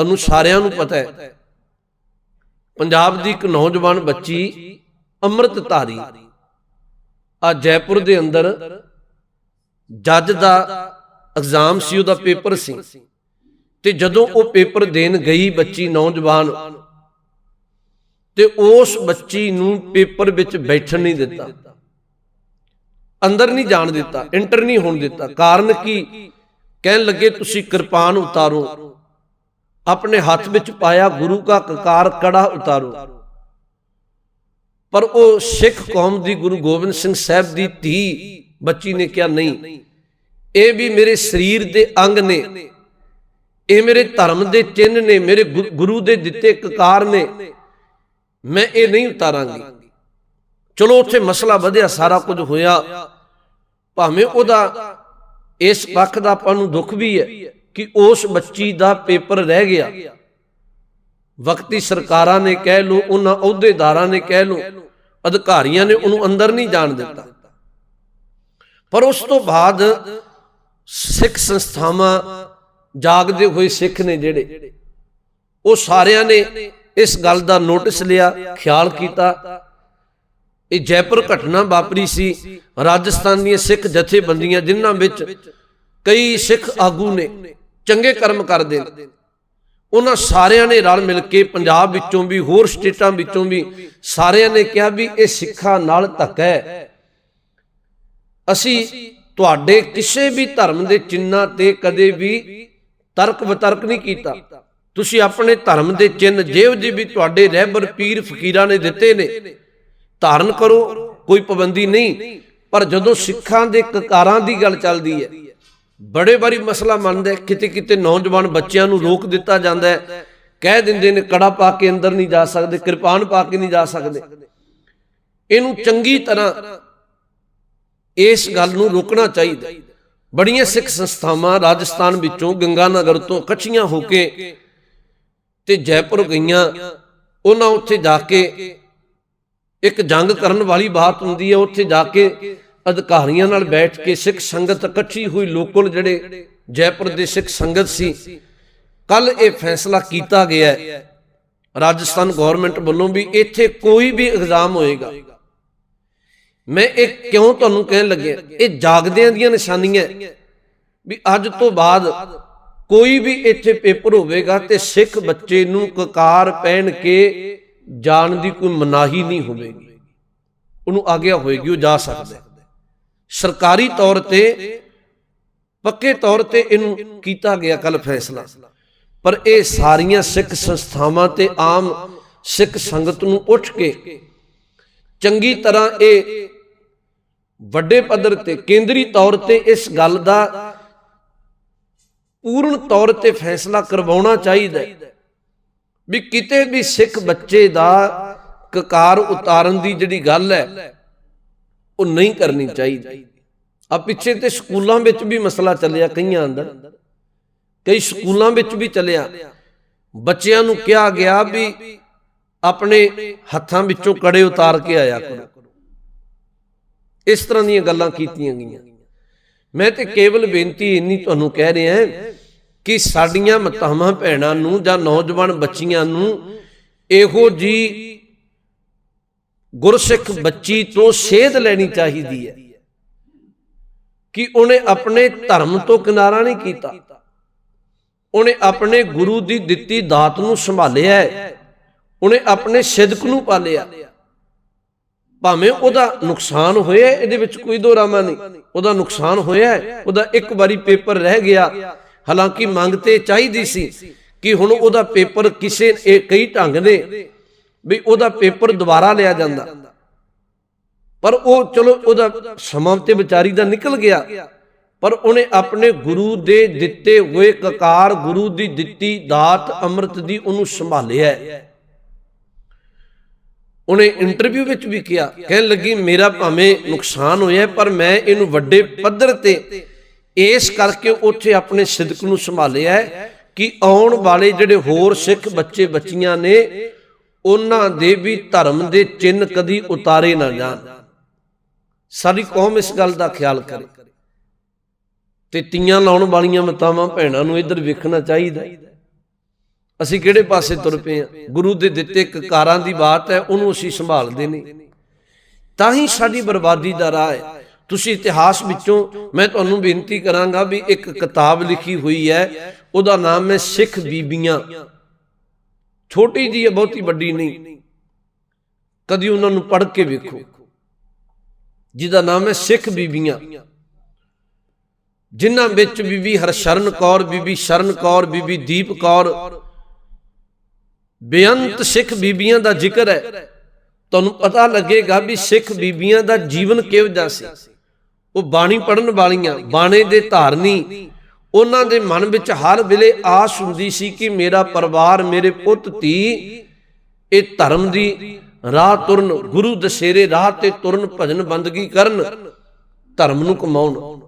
ਤੁਹਾਨੂੰ ਸਾਰਿਆਂ ਨੂੰ ਪਤਾ ਹੈ। ਪੰਜਾਬ ਦੀ ਇੱਕ ਨੌਜਵਾਨ ਬੱਚੀ ਅੰਮ੍ਰਿਤ ਆ ਜੈਪੁਰ ਦੇ ਅੰਦਰ ਜੱਜ ਦਾ ਐਗਜ਼ਾਮ ਸੀ, ਉਹਦਾ ਪੇਪਰ ਸੀ। ਤੇ ਜਦੋਂ ਉਹ ਪੇਪਰ ਦੇਣ ਗਈ ਬੱਚੀ ਨੌਜਵਾਨ, ਤੇ ਉਸ ਬੱਚੀ ਨੂੰ ਪੇਪਰ ਵਿੱਚ ਬੈਠਣ ਨਹੀਂ ਦਿੱਤਾ। ਅੰਦਰ ਨਹੀਂ ਜਾਣ ਦਿੱਤਾ, ਇੰਟਰ ਨਹੀਂ ਹੋਣ ਦਿੱਤਾ। ਕਾਰਨ ਕੀ? ਕਹਿਣ ਲੱਗੇ, ਤੁਸੀਂ ਕਿਰਪਾਨ ਉਤਾਰੋ। ਆਪਣੇ ਹੱਥ ਵਿੱਚ ਪਾਇਆ ਗੁਰੂ ਦਾ ਕਕਾਰ ਕੜਾ ਉਤਾਰੋ। ਪਰ ਉਹ ਸਿੱਖ ਕੌਮ ਦੀ ਗੁਰੂ ਗੋਬਿੰਦ ਸਿੰਘ ਸਾਹਿਬ ਦੀ ਧੀ ਬੱਚੀ ਨੇ ਕਿਹਾ, ਨਹੀਂ, ਇਹ ਵੀ ਮੇਰੇ ਸਰੀਰ ਦੇ ਅੰਗ ਨੇ। ਇਹ ਮੇਰੇ ਧਰਮ ਦੇ ਚਿੰਨ ਨੇ, ਮੇਰੇ ਗੁ- ਗੁਰੂ ਦੇ ਦਿੱਤੇ ਕਕਾਰ ਨੇ। ਮੈਂ ਇਹ ਨਹੀਂ ਉਤਾਰਾਂਗੀ। ਚਲੋ, ਉੱਥੇ ਮਸਲਾ ਵਧਿਆ, ਸਾਰਾ ਕੁਝ ਹੋਇਆ। ਭਾਵੇਂ ਉਹਦਾ ਇਸ ਪੱਖ ਦਾ ਆਪਾਂ ਨੂੰ ਦੁੱਖ ਵੀ ਹੈ। ਕਿ ਉਸ ਬੱਚੀ ਦਾ ਪੇਪਰ ਰਹਿ ਗਿਆ। ਵਕਤੀ ਸਰਕਾਰਾਂ ਨੇ ਕਹਿ ਲੋ, ਉਹਨਾਂ ਅਹੁਦੇਦਾਰਾਂ ਨੇ ਕਹਿ ਲੋ, ਅਧਿਕਾਰੀਆਂ ਨੇ ਉਹਨੂੰ ਅੰਦਰ ਨਹੀਂ ਜਾਣ ਦਿੱਤਾ। ਪਰ ਉਸ ਤੋਂ ਬਾਅਦ ਸਿੱਖ ਸੰਸਥਾਵਾਂ ਜਾਗਦੇ ਹੋਏ ਸਿੱਖ ਨੇ ਜਿਹੜੇ, ਉਹ ਸਾਰਿਆਂ ਨੇ ਇਸ ਗੱਲ ਦਾ ਨੋਟਿਸ ਲਿਆ, ਖਿਆਲ ਕੀਤਾ। ਇਹ ਜੈਪੁਰ ਘਟਨਾ ਵਾਪਰੀ ਸੀ, ਰਾਜਸਥਾਨ ਦੀਆਂ ਸਿੱਖ ਜਥੇਬੰਦੀਆਂ ਜਿਨ੍ਹਾਂ ਵਿੱਚ ਕਈ ਸਿੱਖ ਆਗੂ ਨੇ ਚੰਗੇ ਕਰਮ ਕਰਦੇ ਨੇ। ਉਹਨਾਂ ਸਾਰਿਆਂ ਨੇ ਰਲ ਮਿਲ ਕੇ ਪੰਜਾਬ ਵਿੱਚੋਂ ਵੀ ਹੋਰ ਸਟੇਟਾਂ ਵਿੱਚੋਂ ਵੀ ਸਾਰਿਆਂ ਨੇ ਕਿਹਾ ਵੀ ਇਹ ਸਿੱਖਾਂ ਨਾਲ ਧੱਕਾ ਹੈ। ਅਸੀਂ ਤੁਹਾਡੇ ਕਿਸੇ ਵੀ ਧਰਮ ਦੇ ਚਿੰਨ੍ਹਾਂ ਤੇ ਕਦੇ ਵੀ ਤਰਕ ਵਿਤਰਕ ਨਹੀਂ ਕੀਤਾ। ਤੁਸੀਂ ਆਪਣੇ ਧਰਮ ਦੇ ਚਿੰਨ ਜਿਹੋ ਜਿਹੇ ਵੀ ਤੁਹਾਡੇ ਰਹਿਬਰ ਪੀਰ ਫਕੀਰਾਂ ਨੇ ਦਿੱਤੇ ਨੇ ਧਾਰਨ ਕਰੋ ਕੋਈ ਪਾਬੰਦੀ ਨਹੀਂ। ਪਰ ਜਦੋਂ ਸਿੱਖਾਂ ਦੇ ਕਕਾਰਾਂ ਦੀ ਗੱਲ ਚੱਲਦੀ ਹੈ ਬੜੇ ਵਾਰੀ ਮਸਲਾ ਮੰਨਦਾ ਕਿਤੇ ਕਿਤੇ ਨੌਜਵਾਨ ਬੱਚਿਆਂ ਨੂੰ ਰੋਕ ਦਿੱਤਾ ਜਾਂਦਾ ਹੈ। ਕਹਿ ਦਿੰਦੇ ਨੇ, ਕੜਾ ਪਾ ਕੇ ਅੰਦਰ ਨਹੀਂ ਜਾ ਸਕਦੇ, ਕਿਰਪਾਨ ਪਾ ਕੇ ਨਹੀਂ ਜਾ ਸਕਦੇ। ਇਹਨੂੰ ਚੰਗੀ ਤਰ੍ਹਾਂ ਇਸ ਗੱਲ ਨੂੰ ਰੋਕਣਾ ਚਾਹੀਦਾ ਬੜੀਆਂ ਸਿੱਖ ਸੰਸਥਾਵਾਂ ਰਾਜਸਥਾਨ ਵਿੱਚੋਂ ਗੰਗਾਨਗਰ ਤੋਂ ਕੱਚੀਆਂ ਹੋ ਕੇ ਤੇ ਜੈਪੁਰ ਗਈਆਂ। ਉਹਨਾਂ ਉੱਥੇ ਜਾ ਕੇ ਇੱਕ ਜੰਗ ਕਰਨ ਵਾਲੀ ਬਾਤ ਹੁੰਦੀ ਹੈ। ਉੱਥੇ ਜਾ ਕੇ ਅਧਿਕਾਰੀਆਂ ਨਾਲ ਬੈਠ ਕੇ ਸਿੱਖ ਸੰਗਤ ਇਕੱਠੀ ਹੋਈ ਲੋਕਲ ਜਿਹੜੇ ਜੈਪੁਰ ਦੇ ਸਿੱਖ ਸੰਗਤ ਸੀ। ਕੱਲ ਇਹ ਫੈਸਲਾ ਕੀਤਾ ਗਿਆ ਹੈ। ਰਾਜਸਥਾਨ ਗਵਰਨਮੈਂਟ ਵੱਲੋਂ ਵੀ ਇੱਥੇ ਕੋਈ ਵੀ ਇਗਜ਼ਾਮ ਹੋਏਗਾ। ਮੈਂ ਇਹ ਕਿਉਂ ਤੁਹਾਨੂੰ ਕਹਿਣ ਲੱਗਿਆ? ਇਹ ਜਾਗਦਿਆਂ ਦੀਆਂ ਨਿਸ਼ਾਨੀਆਂ ਵੀ ਅੱਜ ਤੋਂ ਬਾਅਦ ਕੋਈ ਵੀ ਇੱਥੇ ਪੇਪਰ ਹੋਵੇਗਾ ਤੇ ਸਿੱਖ ਬੱਚੇ ਨੂੰ ਕਕਾਰ ਪਹਿਨ ਕੇ ਜਾਣ ਦੀ ਕੋਈ ਮਨਾਹੀ ਨਹੀਂ ਹੋਵੇਗੀ। ਉਹਨੂੰ ਆਗਿਆ ਹੋਏਗੀ, ਉਹ ਜਾ ਸਕਦਾ ਸਰਕਾਰੀ ਤੌਰ ਤੇ ਪੱਕੇ ਤੌਰ ਤੇ ਇਹਨੂੰ ਕੀਤਾ ਗਿਆ ਕੱਲ ਫੈਸਲਾ। ਪਰ ਇਹ ਸਾਰੀਆਂ ਸਿੱਖ ਸੰਸਥਾਵਾਂ ਤੇ ਆਮ ਸਿੱਖ ਸੰਗਤ ਨੂੰ ਉੱਠ ਕੇ ਚੰਗੀ ਤਰ੍ਹਾਂ ਇਹ ਵੱਡੇ ਪੱਧਰ ਤੇ ਕੇਂਦਰੀ ਤੌਰ ਤੇ ਇਸ ਗੱਲ ਦਾ ਪੂਰਨ ਤੌਰ ਤੇ ਫੈਸਲਾ ਕਰਵਾਉਣਾ ਚਾਹੀਦਾ ਵੀ ਕਿਤੇ ਵੀ ਸਿੱਖ ਬੱਚੇ ਦਾ ਕਕਾਰ ਉਤਾਰਨ ਦੀ ਜਿਹੜੀ ਗੱਲ ਹੈ ਉਹ ਨਹੀਂ ਕਰਨੀ ਚਾਹੀਦੀ। ਆ ਪਿੱਛੇ ਤੇ ਸਕੂਲਾਂ ਵਿੱਚ ਵੀ ਮਸਲਾ ਚੱਲਿਆ ਕਈਆਂ ਅੰਦਰ। ਕਈ ਸਕੂਲਾਂ ਵਿੱਚ ਵੀ ਚੱਲਿਆ। ਬੱਚਿਆਂ ਨੂੰ ਕਿਹਾ ਗਿਆ ਵੀ ਆਪਣੇ ਹੱਥਾਂ ਵਿੱਚੋਂ ਕੜੇ ਉਤਾਰ ਕੇ ਆਇਆ ਕਰੋ। ਇਸ ਤਰ੍ਹਾਂ ਦੀਆਂ ਗੱਲਾਂ ਕੀਤੀਆਂ ਗਈਆਂ। ਮੈਂ ਤੇ ਕੇਵਲ ਬੇਨਤੀ ਇੰਨੀ ਤੁਹਾਨੂੰ ਕਹਿ ਰਿਹਾ ਕਿ ਸਾਡੀਆਂ ਮਤਾਵਾਂ, ਭੈਣਾਂ ਨੂੰ ਜਾਂ ਨੌਜਵਾਨ ਬੱਚੀਆਂ ਨੂੰ ਇਹੋ ਜੀ ਗੁਰਸਿੱਖ ਬੱਚੀ ਤੋਂ ਸੇਧ ਲੈਣੀ ਚਾਹੀਦੀ ਹੈ ਕਿ ਉਹਨੇ ਆਪਣੇ ਧਰਮ ਤੋਂ ਕਿਨਾਰਾ ਨਹੀਂ ਕੀਤਾ। ਉਹਨੇ ਆਪਣੇ ਗੁਰੂ ਦੀ ਦਿੱਤੀ ਦਾਤ ਨੂੰ ਸੰਭਾਲਿਆ ਹੈ। ਉਹਨੇ ਆਪਣੇ ਸਿਦਕ ਨੂੰ ਪਾਲਿਆ। ਭਾਵੇਂ ਉਹਦਾ ਨੁਕਸਾਨ ਹੋਇਆ, ਇਹਦੇ ਵਿੱਚ ਕੋਈ ਦੋ ਰਾਮਾ ਨਹੀਂ। ਉਹਦਾ ਨੁਕਸਾਨ ਹੋਇਆ ਉਹਦਾ ਇੱਕ ਵਾਰੀ ਪੇਪਰ ਰਹਿ ਗਿਆ। ਹਾਲਾਂਕਿ ਮੰਗ ਤੇ ਚਾਹੀਦੀ ਸੀ ਕਿ ਹੁਣ ਉਹਦਾ ਪੇਪਰ ਕਿਸੇ ਕਈ ਢੰਗ ਨੇ ਵੀ ਉਹਦਾ ਪੇਪਰ ਦੁਬਾਰਾ ਲਿਆ ਜਾਂਦਾ। ਪਰ ਉਹ ਚਲੋ ਉਹਦਾ ਸਮਾਂ ਤੇ ਵਿਚਾਰੀ ਦਾ ਨਿਕਲ ਗਿਆ। ਪਰ ਉਹਨੇ ਆਪਣੇ ਗੁਰੂ ਦੇ ਦਿੱਤੇ ਹੋਏ ਕਕਾਰ ਗੁਰੂ ਦੀ ਦਿੱਤੀ ਦਾਤ ਅੰਮ੍ਰਿਤ ਦੀ ਉਹਨੂੰ ਸੰਭਾਲਿਆ। ਉਹਨੇ ਇੰਟਰਵਿਊ ਵਿੱਚ ਵੀ ਕਿਹਾ, ਕਹਿਣ ਲੱਗੀ, ਮੇਰਾ ਭਾਵੇਂ ਨੁਕਸਾਨ ਹੋਇਆ, ਪਰ ਮੈਂ ਇਹਨੂੰ ਵੱਡੇ ਪੱਧਰ ਤੇ ਇਸ ਕਰਕੇ ਉੱਥੇ ਆਪਣੇ ਸਿਦਕ ਨੂੰ ਸੰਭਾਲਿਆ ਹੈ ਕਿ ਆਉਣ ਵਾਲੇ ਜਿਹੜੇ ਹੋਰ ਸਿੱਖ ਬੱਚੇ ਬੱਚੀਆਂ ਨੇ ਉਹਨਾਂ ਦੇ ਵੀ ਧਰਮ ਦੇ ਚਿੰਨ ਕਦੀ ਉਤਾਰੇ ਨਾ ਜਾਣ। ਸਾਡੀ ਕੌਮ ਇਸ ਗੱਲ ਦਾ ਖਿਆਲ ਕਰੇ। ਤੇ ਤੀਆਂ ਲਾਉਣ ਵਾਲੀਆਂ ਮਤਾਵਾਂ ਭੈਣਾਂ ਨੂੰ ਇੱਧਰ ਵੇਖਣਾ ਚਾਹੀਦਾ। ਅਸੀਂ ਕਿਹੜੇ ਪਾਸੇ ਤੁਰ ਪਏ ਆ ਗੁਰੂ ਦੇ ਦਿੱਤੇ ਕਕਾਰਾਂ ਦੀ ਬਾਤ ਹੈ, ਉਹਨੂੰ ਅਸੀਂ ਸੰਭਾਲਦੇ ਨਹੀਂ। ਤਾਂ ਹੀ ਸਾਡੀ ਬਰਬਾਦੀ ਦਾ ਰਾਹ ਹੈ। ਤੁਸੀਂ ਇਤਿਹਾਸ ਵਿੱਚੋਂ ਮੈਂ ਤੁਹਾਨੂੰ ਬੇਨਤੀ ਕਰਾਂਗਾ ਵੀ ਇੱਕ ਕਿਤਾਬ ਲਿਖੀ ਹੋਈ ਹੈ, ਉਹਦਾ ਨਾਮ ਹੈ ਸਿੱਖ ਬੀਬੀਆਂ। ਛੋਟੀ ਜੀ ਹੈ, ਬਹੁਤੀ ਵੱਡੀ ਨਹੀਂ। ਕਦੀ ਉਹਨਾਂ ਨੂੰ ਪੜ੍ਹ ਕੇ ਵੇਖੋ। ਜਿਹਦਾ ਨਾਮ ਹੈ ਸਿੱਖ ਬੀਬੀਆਂ। ਜਿਨ੍ਹਾਂ ਵਿੱਚ ਬੀਬੀ ਹਰਸ਼ਰਨ ਕੌਰ, ਬੀਬੀ ਸ਼ਰਨ ਕੌਰ, ਬੀਬੀ ਦੀਪ ਕੌਰ, ਬੇਅੰਤ ਸਿੱਖ ਬੀਬੀਆਂ ਦਾ ਜ਼ਿਕਰ ਹੈ। ਤੁਹਾਨੂੰ ਪਤਾ ਲੱਗੇਗਾ ਵੀ ਸਿੱਖ ਬੀਬੀਆਂ ਦਾ ਜੀਵਨ ਕਿਹੋ ਜਿਹਾ ਸੀ। ਉਹ ਬਾਣੀ ਪੜਨ ਵਾਲੀਆਂ, ਬਾਣੇ ਦੇ ਧਾਰਨੀ ਉਹਨਾਂ ਦੇ ਮਨ ਵਿੱਚ ਹਰ ਵੇਲੇ ਆਸ ਹੁੰਦੀ ਸੀ ਕਿ ਮੇਰਾ ਪਰਿਵਾਰ ਮੇਰੇ ਪੁੱਤ ਧੀ ਇਹ ਧਰਮ ਦੀ ਰਾਹ ਤੁਰਨ, ਗੁਰੂ ਦਸ਼ੇਰੇ ਰਾਹ ਤੇ ਤੁਰਨ ਭਜਨ ਬੰਦਗੀ ਕਰਨ, ਧਰਮ ਨੂੰ ਕਮਾਉਣ।